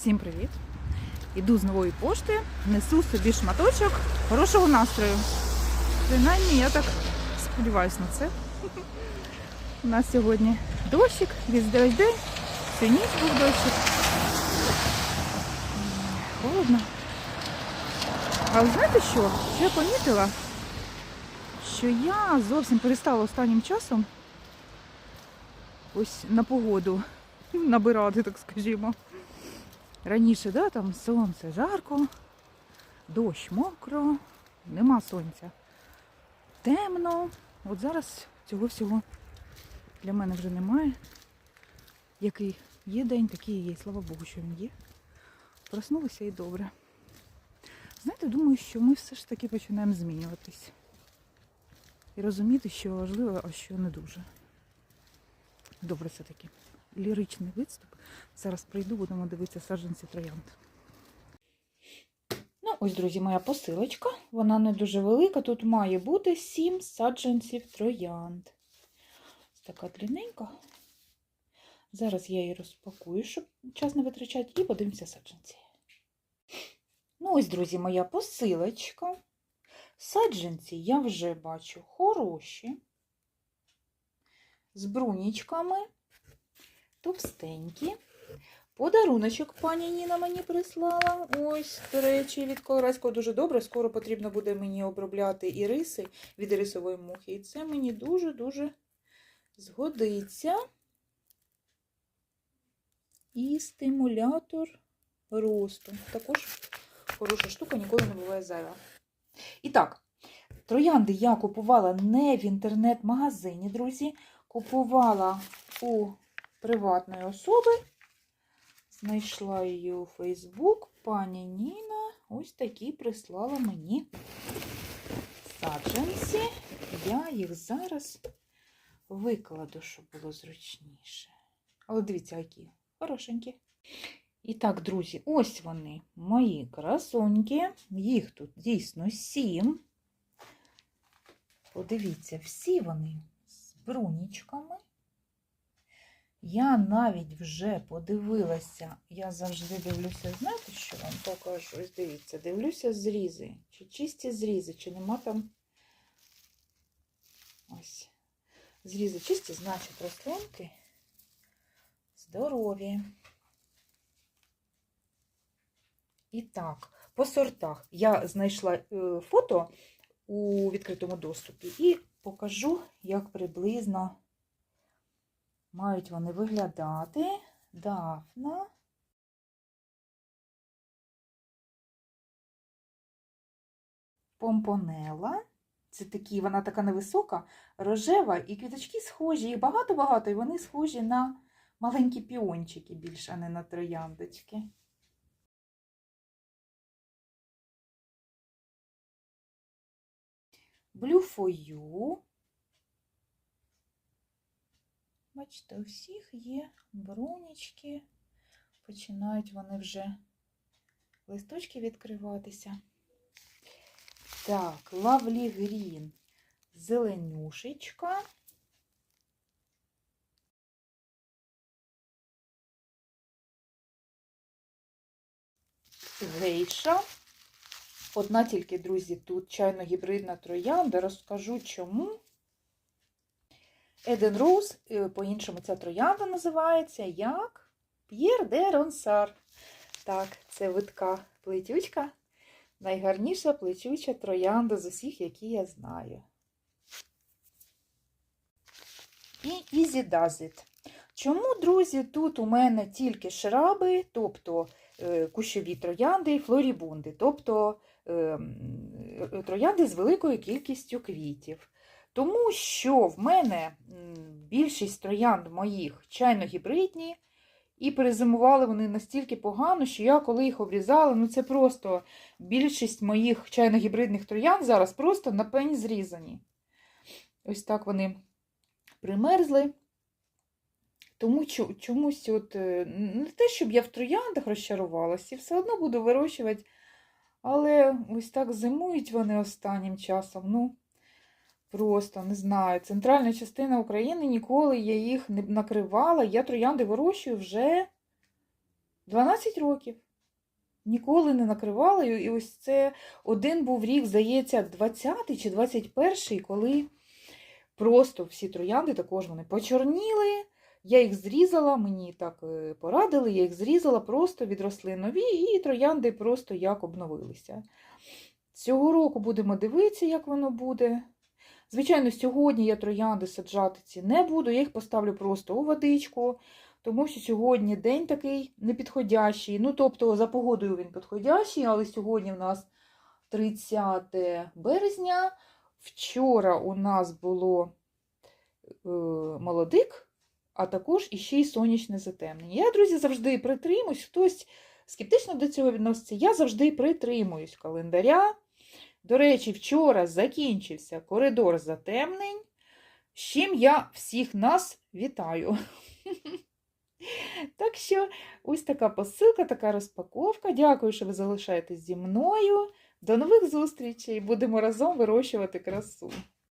Всім привіт! Іду з нової пошти, несу собі шматочок хорошого настрою. Принаймні, я так сподіваюся на це. У нас сьогодні дощик, весь день, всю ніч був дощик. Холодно. Але знаєте що? Що я помітила? Що я зовсім перестала останнім часом ось на погоду набирати, так скажімо. Раніше, да, там сонце жарко, дощ мокро, нема сонця. Темно. От зараз цього всього для мене вже немає. Який є день, такий є. Слава Богу, що він є. Проснулися і добре. Знаєте, думаю, що ми все ж таки починаємо змінюватись. І розуміти, що важливо, а що не дуже. Добре, це таки. Ліричний виступ. Зараз прийду, будемо дивитися саджанці троянд. Ну, ось, друзі, моя посилочка. Вона не дуже велика. Тут має бути 7 саджанців троянд. Ось така длинненька. Зараз я її розпакую, щоб час не витрачати, і подивимося саджанці. Ну, ось, друзі, моя посилочка. Саджанці я вже бачу хороші. З брунічками товстенькі. Подаруночок пані Ніна мені прислала. Ось, до речі, від Колорадського дуже добре. Скоро потрібно буде мені обробляти іриси від ірисової мухи. І це мені дуже-дуже згодиться. І стимулятор росту. Також хороша штука, ніколи не буває зайва. І так, троянди я купувала не в інтернет-магазині, друзі. Купувала у приватної особи. Знайшла її у Фейсбук. Пані Ніна ось такі прислала мені саджанці. Я їх зараз викладу, щоб було зручніше. Але дивіться, які хорошенькі. І так, друзі, ось вони, мої красуньки. Їх тут дійсно сім. Подивіться, всі вони з брунічками. Я навіть вже подивилася, я завжди дивлюся, знаєте, що вам покажу? Ось дивіться, дивлюся зрізи, чи чисті зрізи, чи нема там ось. Зрізи чисті, значить рослинки здорові. І так, по сортах я знайшла е, фото у відкритому доступі і покажу, як приблизно мають вони виглядати. Дафна. Помпонела. Це такі, вона така невисока, рожева, і квіточки схожі, їх багато-багато, і вони схожі на маленькі піончики більше, а не на трояндочки. Блюфою. Бачите, у всіх є брунічки. Починають вони вже листочки відкриватися. Так, Лавлі Грін, зеленюшечка. Гейша. Одна тільки, друзі, тут чайно-гібридна троянда. Розкажу чому. Еден Роуз, е, по-іншому ця троянда називається як П'єр де Ронсар. Так, це видка плетючка. Найгарніша плетюча троянда з усіх, які я знаю. І It. Чому, друзі, тут у мене тільки шраби, тобто е, кущові троянди і флорібунди, тобто е, троянди з великою кількістю квітів. Тому що в мене більшість троянд моїх чайно-гібридні, і перезимували вони настільки погано, що я, коли їх обрізала, ну це просто більшість моїх чайно-гібридних троянд зараз просто на пень зрізані. Ось так вони примерзли. Тому чомусь, от, е, не те, щоб я в трояндах розчарувалася, все одно буду вирощувати. Але ось так зимують вони останнім часом. ну... Просто не знаю. Центральна частина України ніколи я їх не накривала. Я троянди вирощую вже 12 років. Ніколи не накривала. І ось це один був рік, здається, 20 чи 21, коли просто всі троянди також вони почорніли. Я їх зрізала, мені так е, порадили, я їх зрізала, просто відросли нові, і троянди просто як обновилися. Цього року будемо дивитися, як воно буде. Звичайно, сьогодні я троянди саджати ці не буду, я їх поставлю просто у водичку, тому що сьогодні день такий непідходящий. Ну, тобто, за погодою він підходящий, але сьогодні в нас 30 березня. Вчора у нас було е, молодик, а також іще й сонячне затемнення. Я, друзі, завжди притримуюсь. Хтось скептично до цього відноситься. Я завжди притримуюсь календаря. До речі, вчора закінчився коридор затемнень, з чим я всіх нас вітаю. Так що, ось така посилка, така розпаковка. Дякую, що ви залишаєтесь зі мною. До нових зустрічей! Будемо разом вирощувати красу.